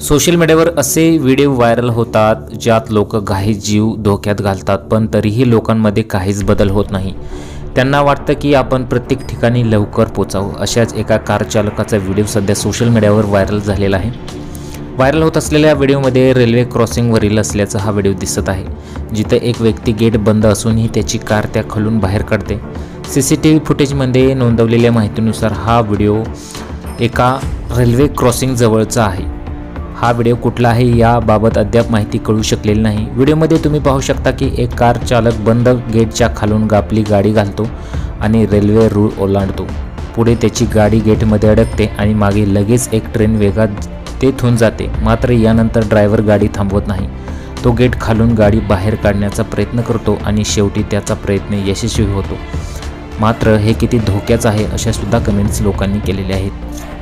Social मीडियावर असे video viral होतात ज्यात लोक घाई जीव धोक्यात घालतात पण तरीही लोकांमध्ये काहीच बदल होत नाही. त्यांना वाटतं की आपण प्रत्येक ठिकाणी लवकर पोचावं. अशाच एका कार चालकाचा व्हिडिओ सध्या सोशल मीडियावर व्हायरल झालेला आहे. व्हायरल होत असलेल्या व्हिडिओमध्ये रेल्वे क्रॉसिंगवरील असल्याचा हा व्हिडिओ दिसत आहे जिथं एक व्यक्ती गेट बंद असूनही त्याची कार त्या खालून बाहेर काढते. सी सी टी व्ही फुटेजमध्ये नोंदवलेल्या माहितीनुसार हा व्हिडिओ एका रेल्वे क्रॉसिंग जवळचा आहे. हा व्हिडिओ कुठला आहे याबाबत अद्याप माहिती कळू शकलेली नाही. व्हिडिओमध्ये तुम्ही पाहू शकता की एक कार चालक बंद गेटच्या खालून आपली गाडी घालतो आणि रेल्वे रूळ ओलांडतो. पुढे त्याची गाडी गेटमध्ये अडकते आणि मागे लगेच एक ट्रेन वेगात तेथून जाते. मात्र यानंतर ड्रायव्हर गाडी थांबवत नाही. तो गेट खालून गाडी बाहेर काढण्याचा प्रयत्न करतो आणि शेवटी त्याचा प्रयत्न यशस्वी होतो. मात्र हे किती धोक्याचं आहे अशा सुद्धा कमेंट्स लोकांनी केलेल्या आहेत.